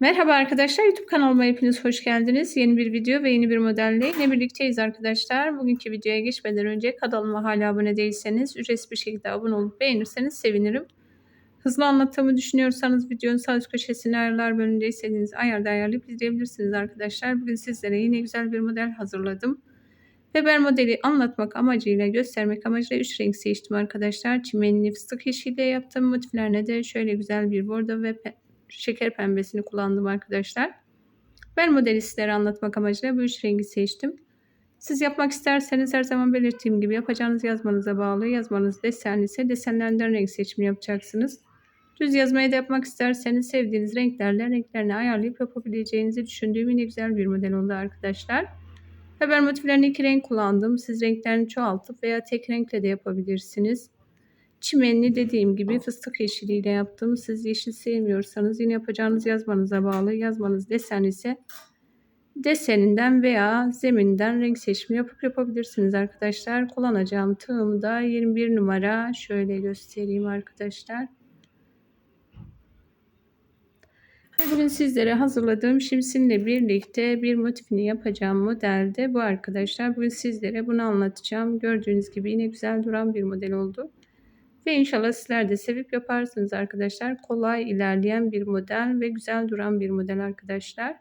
Merhaba arkadaşlar YouTube kanalıma hepiniz hoş geldiniz. Yeni bir video ve yeni bir modelle yine birlikteyiz arkadaşlar. Bugünkü videoya geçmeden önce kanalıma hala abone değilseniz ücretsiz bir şekilde abone olup beğenirseniz sevinirim. Hızlı anlattığımı düşünüyorsanız videonun sağ üst köşesine ayarlar bölümünde istediğiniz ayarda ayarlayıp izleyebilirsiniz arkadaşlar. Bugün sizlere yine güzel bir model hazırladım. Ve ben modeli anlatmak amacıyla göstermek amacıyla 3 renk seçtim arkadaşlar. Çimenli fıstık yeşiliyle yaptım. Motiflerine de şöyle güzel bir bordo ve şeker pembesini kullandım arkadaşlar. Ben modeli sizlere anlatmak amacıyla bu üç rengi seçtim. Siz yapmak isterseniz her zaman belirttiğim gibi yapacağınız yazmanıza bağlı. Yazmanız desen ise desenlerden renk seçimi yapacaksınız. Düz yazmayı da yapmak isterseniz sevdiğiniz renklerle renklerini ayarlayıp yapabileceğinizi düşündüğüm yine güzel bir model oldu arkadaşlar. Haber motiflerini iki renk kullandım. Siz renklerini çoğaltıp veya tek renkle de yapabilirsiniz. Çimenli dediğim gibi fıstık yeşiliyle yaptım. Siz yeşil sevmiyorsanız yine yapacağınız yazmanıza bağlı. Yazmanız desen ise deseninden veya zeminden renk seçimi yapıp yapabilirsiniz arkadaşlar. Kullanacağım tığım da 21 numara. Şöyle göstereyim arkadaşlar. Ve bugün sizlere hazırladığım şimsinle birlikte bir motifini yapacağım modelde bu arkadaşlar. Bugün sizlere bunu anlatacağım. Gördüğünüz gibi yine güzel duran bir model oldu. Ve inşallah sizler de sevip yaparsınız arkadaşlar. Kolay ilerleyen bir model ve güzel duran bir model arkadaşlar.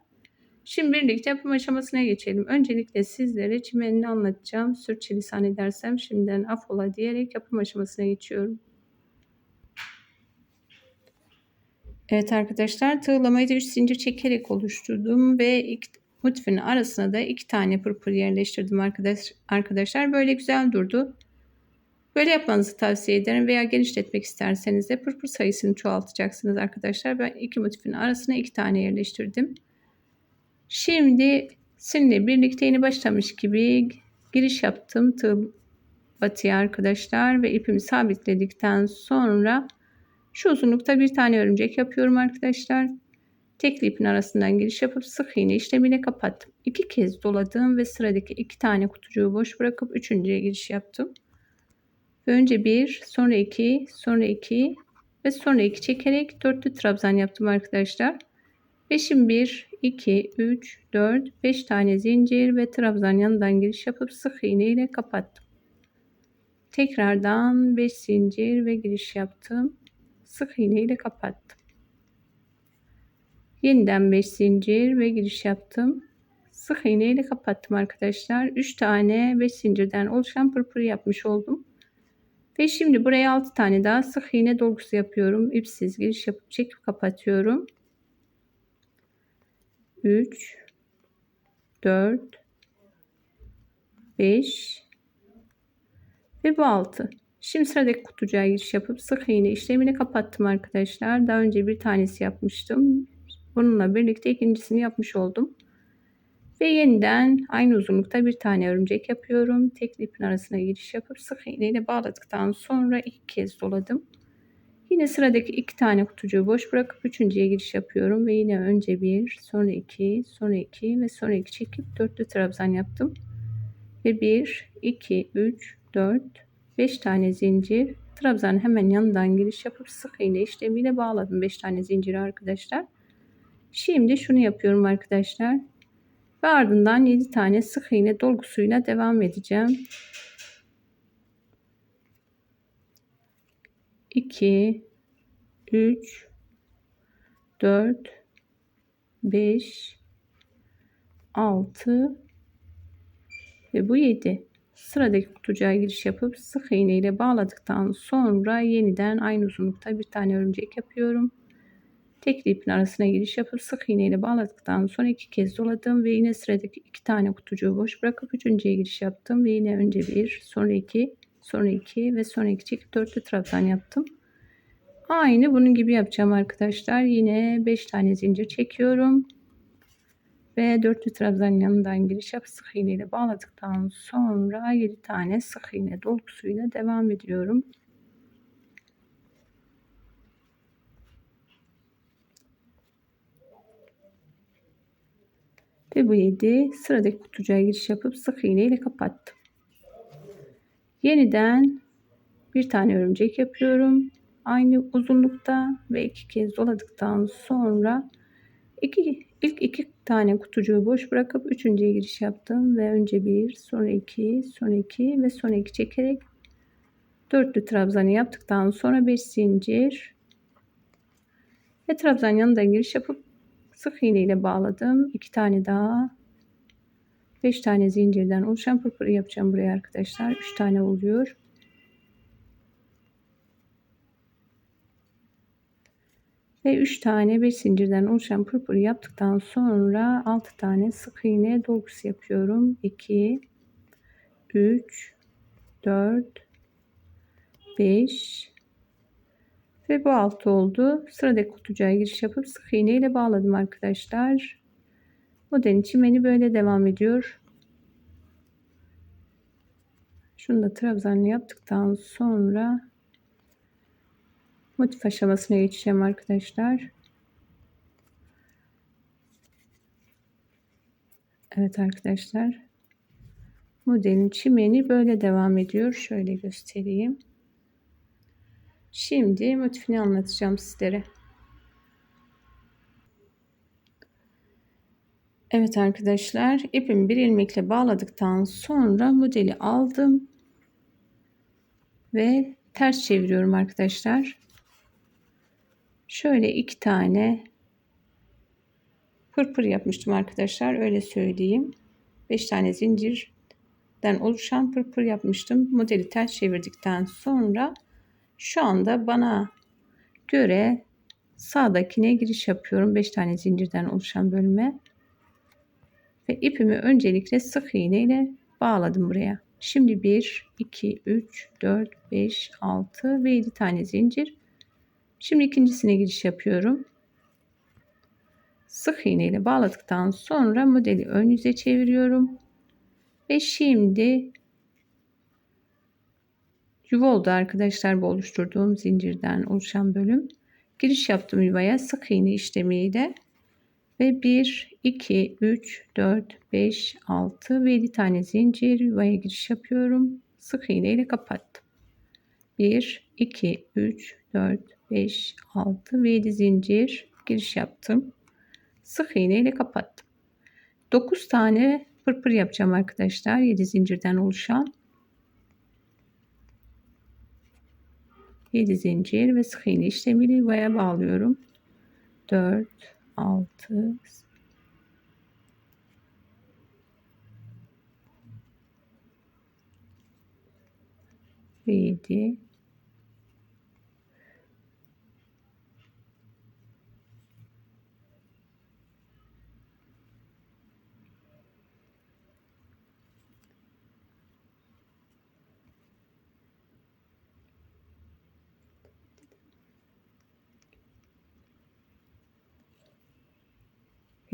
Şimdi birlikte yapım aşamasına geçelim. Öncelikle sizlere çimenini anlatacağım. Sürçülisan edersem şimdiden afola diyerek yapım aşamasına geçiyorum. Evet arkadaşlar tığlamayı da 3 zincir çekerek oluşturdum ve motifin arasına da iki tane pırpır yerleştirdim arkadaş, arkadaşlar. Böyle güzel durdu. Böyle yapmanızı tavsiye ederim veya genişletmek isterseniz de pırpır sayısını çoğaltacaksınız arkadaşlar. Ben iki motifin arasına iki tane yerleştirdim. Şimdi sizinle birlikte yeni başlamış gibi giriş yaptım tığ batıya arkadaşlar ve ipimi sabitledikten sonra şu uzunlukta bir tane örümcek yapıyorum arkadaşlar. Tekli ipin arasından giriş yapıp sık iğne işlemiyle kapattım. İki kez doladım ve sıradaki iki tane kutucuğu boş bırakıp üçüncüye giriş yaptım. Önce bir, sonra iki, sonra iki ve sonra iki çekerek dörtlü trabzan yaptım arkadaşlar. Ve şimdi 1, 2, 3, 4, 5 tane zincir ve trabzan yanından giriş yapıp sık iğne ile kapattım. Tekrardan 5 zincir ve giriş yaptım. Sık iğne ile kapattım. Yeniden 5 zincir ve giriş yaptım. Sık iğne ile kapattım arkadaşlar. 3 tane 5 zincirden oluşan pırpır yapmış oldum. Ve şimdi buraya 6 tane daha sık iğne dolgusu yapıyorum. İpsiz giriş yapıp çekip kapatıyorum. 3 4 5 ve bu 6. Şimdi sıradaki kutucuğa giriş yapıp sık iğne işlemini kapattım arkadaşlar. Daha önce bir tanesi yapmıştım. Bununla birlikte ikincisini yapmış oldum. Ve yeniden aynı uzunlukta bir tane örümcek yapıyorum. Tek ipin arasına giriş yapıp sık iğne ile bağladıktan sonra iki kez doladım. Yine sıradaki iki tane kutucuğu boş bırakıp üçüncüye giriş yapıyorum. Ve yine önce bir, sonra iki, sonra iki ve sonra iki çekip dörtlü trabzan yaptım. Ve bir, iki, üç, dört, beş tane zincir. Trabzan hemen yanından giriş yapıp sık iğne işlemiyle bağladım. Beş tane zinciri arkadaşlar. Şimdi şunu yapıyorum arkadaşlar. Ve ardından 7 tane sık iğne dolgusuyla devam edeceğim. 2 3 4 5 6 ve bu 7 sıradaki kutucuğa giriş yapıp sık iğne ile bağladıktan sonra yeniden aynı uzunlukta bir tane örümcek yapıyorum. Tekli ipin arasına giriş yapıp sık iğne ile bağladıktan sonra iki kez doladım ve yine sıradaki iki tane kutucuğu boş bırakıp üçüncüye giriş yaptım ve yine önce bir sonra iki sonra iki ve sonra iki çekip dörtlü trabzan yaptım. Aynı bunun gibi yapacağım arkadaşlar. Yine 5 tane zincir çekiyorum. Ve dörtlü trabzan yanından giriş yapıp sık iğne ile bağladıktan sonra 7 tane sık iğne dolgusuyla devam ediyorum. Ve bu 7 sıradaki kutucuğa giriş yapıp sık iğne ile kapattım. Yeniden bir tane örümcek yapıyorum. Aynı uzunlukta ve iki kez doladıktan sonra İki, ilk iki tane kutucuğu boş bırakıp üçüncüye giriş yaptım ve önce bir, sonra iki, sonra iki ve sonra iki çekerek dörtlü trabzanı yaptıktan sonra 5 zincir ve trabzan yanından giriş yapıp sık iğne ile bağladım. iki tane daha 5 tane zincirden oluşan pırpır yapacağım buraya arkadaşlar. 3 tane oluyor. Ve 3 tane 5 zincirden oluşan pırpır yaptıktan sonra 6 tane sık iğne dolgusu yapıyorum. 2 3 4 5 ve bu 6 oldu. Sıradaki kutucuğa giriş yapıp sık iğne ile bağladım arkadaşlar. Modelin çimeni böyle devam ediyor. Şunu da trabzanlı yaptıktan sonra motif aşamasına geçeceğim arkadaşlar. Evet arkadaşlar. Modelin çimeni böyle devam ediyor. Şöyle göstereyim. Şimdi motifini anlatacağım sizlere. Evet arkadaşlar ipimi bir ilmekle bağladıktan sonra modeli aldım ve ters çeviriyorum arkadaşlar. Şöyle iki tane pırpır yapmıştım arkadaşlar öyle söyleyeyim. Beş tane zincirden oluşan pırpır yapmıştım. Modeli ters çevirdikten sonra şu anda bana göre sağdakine giriş yapıyorum. 5 tane zincirden oluşan bölüme. Ve ipimi öncelikle sık iğne ile bağladım buraya. Şimdi 1, 2, 3, 4, 5, 6 ve 7 tane zincir. Şimdi ikincisine giriş yapıyorum. Sık iğne ile bağladıktan sonra modeli ön yüze çeviriyorum. Ve şimdi yuva oldu arkadaşlar bu oluşturduğum zincirden oluşan bölüm. Giriş yaptım yuvaya sık iğne işlemiyle ve 1, 2, 3, 4, 5, 6 ve 7 tane zincir yuvaya giriş yapıyorum. Sık iğne ile kapattım. 1, 2, 3, 4, 5, 6 ve 7 zincir giriş yaptım. Sık iğne ile kapattım. 9 tane pırpır yapacağım arkadaşlar. 7 zincirden oluşan. 7 zincir ve sık iğne işlemiyle yuvaya bağlıyorum. 4, 6, ve 7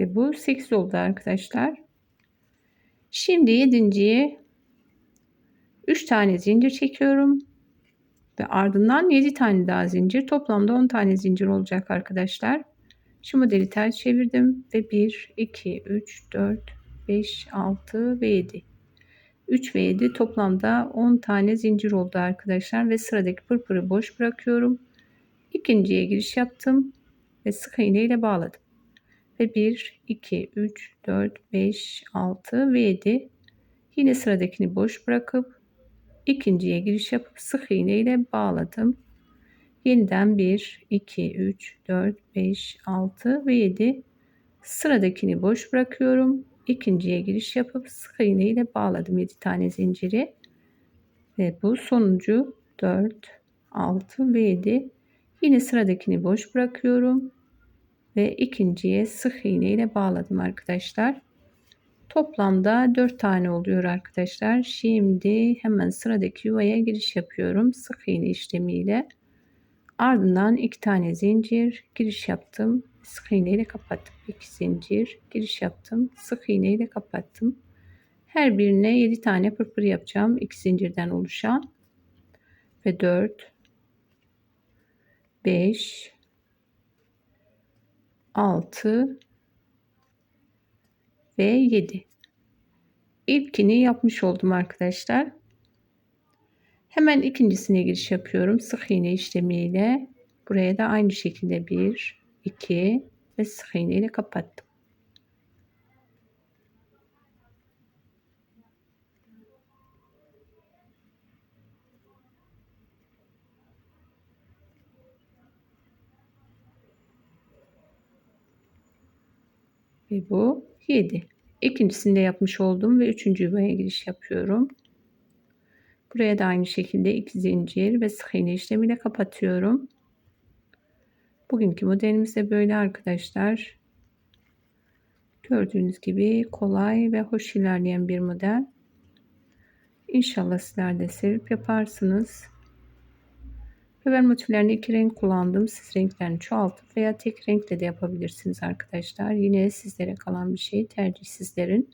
Ve bu 8 oldu arkadaşlar. Şimdi yedinciye 3 tane zincir çekiyorum. Ve ardından 7 tane daha zincir. Toplamda 10 tane zincir olacak arkadaşlar. Şu modeli ters çevirdim. Ve 1, 2, 3, 4, 5, 6 ve 7. 3 ve 7 toplamda 10 tane zincir oldu arkadaşlar. Ve sıradaki pırpırı boş bırakıyorum. İkinciye giriş yaptım. Ve sık iğne ile bağladım ve 1, 2, 3, 4, 5, 6 ve 7. Yine sıradakini boş bırakıp ikinciye giriş yapıp sık iğne ile bağladım. Yeniden 1, 2, 3, 4, 5, 6 ve 7. Sıradakini boş bırakıyorum. İkinciye giriş yapıp sık iğne ile bağladım 7 tane zinciri. Ve bu sonuncu 4, 6 ve 7. Yine sıradakini boş bırakıyorum ve ikinciye sık iğne ile bağladım arkadaşlar. Toplamda 4 tane oluyor arkadaşlar. Şimdi hemen sıradaki yuvaya giriş yapıyorum. Sık iğne işlemiyle. Ardından 2 tane zincir giriş yaptım. Sık iğne ile kapattım. 2 zincir giriş yaptım. Sık iğne ile kapattım. Her birine 7 tane pırpır yapacağım. 2 zincirden oluşan. Ve 4 5 6 ve 7. İlkini yapmış oldum arkadaşlar. Hemen ikincisine giriş yapıyorum. Sık iğne işlemiyle. Buraya da aynı şekilde 1, 2 ve sık iğne ile kapattım. Ve bu 7. İkincisinde yapmış oldum ve üçüncü yuvaya giriş yapıyorum. Buraya da aynı şekilde iki zincir ve sık iğne işlemiyle kapatıyorum. Bugünkü modelimiz de böyle arkadaşlar. Gördüğünüz gibi kolay ve hoş ilerleyen bir model. İnşallah sizler de sevip yaparsınız. Ve ben iki renk kullandım. Siz renklerini çoğaltıp veya tek renkle de yapabilirsiniz arkadaşlar. Yine sizlere kalan bir şey tercih sizlerin.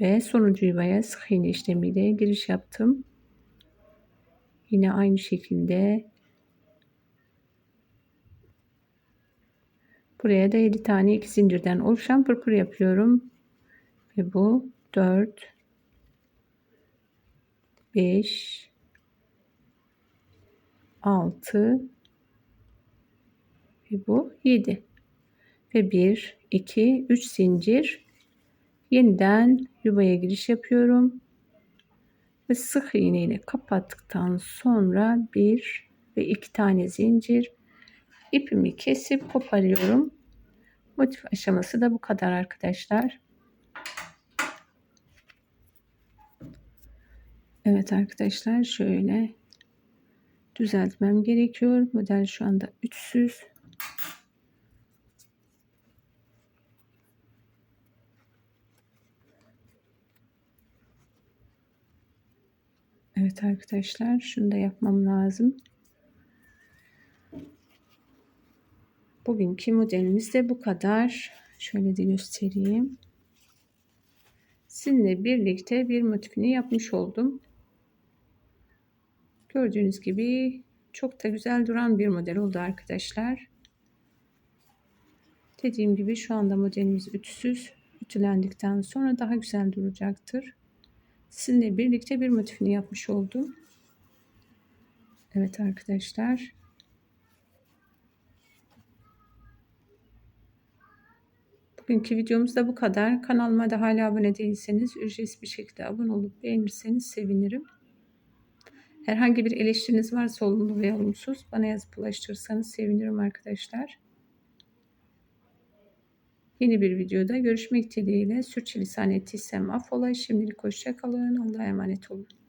Ve sonuncu yuvaya sık iğne işlemiyle giriş yaptım. Yine aynı şekilde buraya da 7 tane iki zincirden oluşan pırpır yapıyorum. Ve bu 4 5 6 ve bu 7 ve 1 2 3 zincir. Yeniden yuvaya giriş yapıyorum. Ve sık iğne ile kapattıktan sonra bir ve iki tane zincir. İpimi kesip koparıyorum. Motif aşaması da bu kadar arkadaşlar. Evet arkadaşlar şöyle düzeltmem gerekiyor. Model şu anda üçsüz. Evet arkadaşlar şunu da yapmam lazım. Bugünkü modelimiz de bu kadar. Şöyle de göstereyim. Sizinle birlikte bir motifini yapmış oldum. Gördüğünüz gibi çok da güzel duran bir model oldu arkadaşlar. Dediğim gibi şu anda modelimiz ütüsüz. Ütülendikten sonra daha güzel duracaktır. Sizinle birlikte bir motifini yapmış oldum. Evet arkadaşlar. Bugünkü videomuz da bu kadar. Kanalıma da hala abone değilseniz ücretsiz bir şekilde abone olup beğenirseniz sevinirim. Herhangi bir eleştiriniz varsa olumlu veya olumsuz bana yazıp ulaştırırsanız sevinirim arkadaşlar. Yeni bir videoda görüşmek dileğiyle. Sürçülisan ettiysem affola. Şimdilik hoşçakalın. Allah'a emanet olun.